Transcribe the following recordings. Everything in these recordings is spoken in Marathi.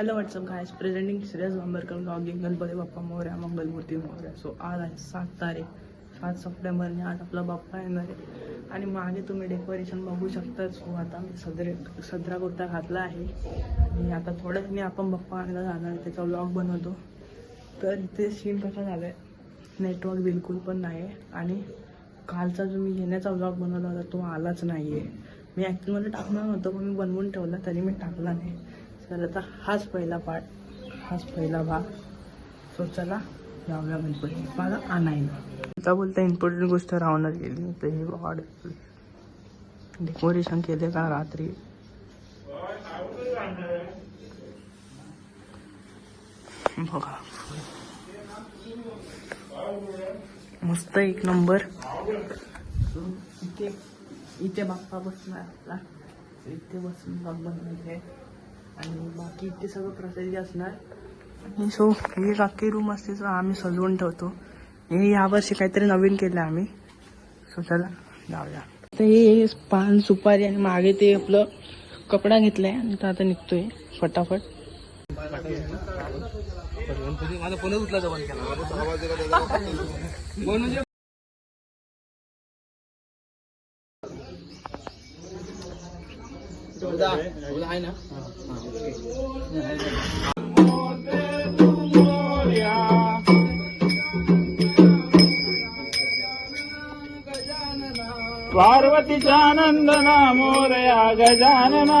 Hello what's up guys presenting Shreyas Ambedkar vlogging Ganpati Bappa Morya Mangalmurti Morya. So आज आहे सात तारीख. सात सप्टेंबरने आज आपला बाप्पा येणार आहे. आणि मागे तुम्ही डेकोरेशन बघू शकता सो आता मी सदरे सदरा कुर्ता घातला आहे. आणि आता थोड्या मी आपण बाप्पा आणायला जाणार आहे. त्याचा ब्लॉग बनवतो. तर इथे सीन कसा झाला आहे नेटवर्क बिलकुल पण नाही आहे आणि कालचा जो मी येण्याचा ब्लॉग बनवला होता तो आलाच नाही आहे मी ॲक्च्युलमध्ये टाकणार नव्हतं पण मी बनवून ठेवला. तरी मी टाकला नाही. तर आता हाच पहिला पार्ट हाच पहिला भाग. सो चला जाऊया गणपती मला आणायला आता बोलता इम्पॉर्टंट गोष्ट राहणार गेली. तर हे वाढ. डेकोरेशन केले का रात्री? बघा. मस्त एक नंबर इथे इथे बाप्पा बसणार. आपला इथे बसून बाप बनवायचे आणि बाकी इथे सगळं प्रसिद्धी असणार. आणि सो ही राखी रूम असते तर आम्ही सजवून ठेवतो. हे यावर्षी काहीतरी नवीन केलं आम्ही. सो चला जाऊया. तर हे पान सुपारी आणि मागे ते आपलं कपडा घेतलाय. आणि तो आता निघतोय फटाफट. माझा फोनच उचलायचा बंद केला फोन म्हणजे उद्या उद्या आहे ना? पार्वतीचा नंदना मोरया गजानना.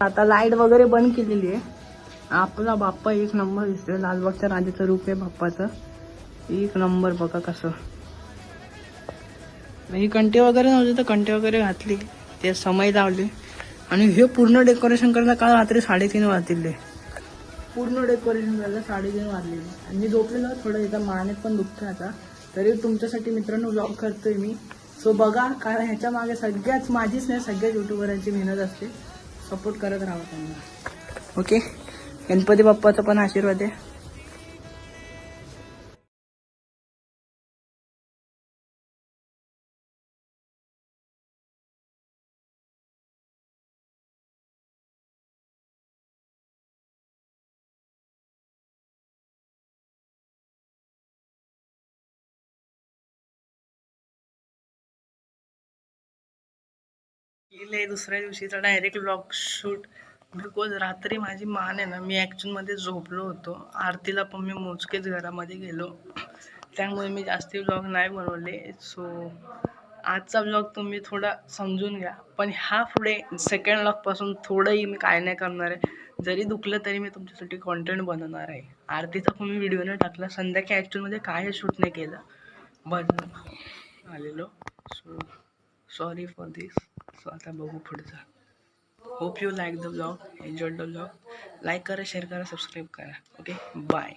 आता लाइट वगैरे बंद केलेली आहे. आपला बाप्पा एक नंबर दिसतोय लालबागच्या राजाचं रूप आहे बाप्पाचं. एक नंबर बघा कसं. ही कंटे वगैरे नव्हते तर कंटे वगैरे घातली. ते समय लावली. आणि हे पूर्ण डेकोरेशन करायला काल रात्री साडेतीन वाजले पूर्ण डेकोरेशन करायला साडेतीन वाजलेले आणि मी झोपलेलं थोडं इथं मानेत पण दुखतं आता. तरी तुमच्यासाठी मित्रांनो ब्लॉग करतोय मी. सो बघा कारण ह्याच्या मागे सगळ्याच माझीच नाही सगळ्याच युट्यूबरांची मेहनत असते. सपोर्ट करत राहा त्यांना ओके गणपती बाप्पाचा पण आशीर्वाद आहे. गेले दुसऱ्या दिवशीचा डायरेक्ट ब्लॉग शूट बिकॉज रात्री माझी मान आहे ना मी ॲक्च्युअलमध्ये झोपलो होतो. आरतीला पण मी मोजकेच घरामध्ये गेलो. त्यामुळे मी जास्ती ब्लॉग नाही बनवले. सो आजचा ब्लॉग तुम्ही थोडा समजून घ्या. पण ह्या पुढे सेकंड ब्लॉगपासून थोडंही मी काय नाही करणार आहे. जरी दुखलं तरी मी तुमच्यासाठी कॉन्टेंट बनवणार आहे. आरतीचा पण मी व्हिडिओ नाही टाकला. संध्याकाळी ॲक्च्युअलमध्ये काय शूट नाही केलं. बन आलेलो so sorry for this so आता बघू पुढचा. Hope you like the blog enjoy the blog like करा शेअर करा सबस्क्राईब करा. Okay bye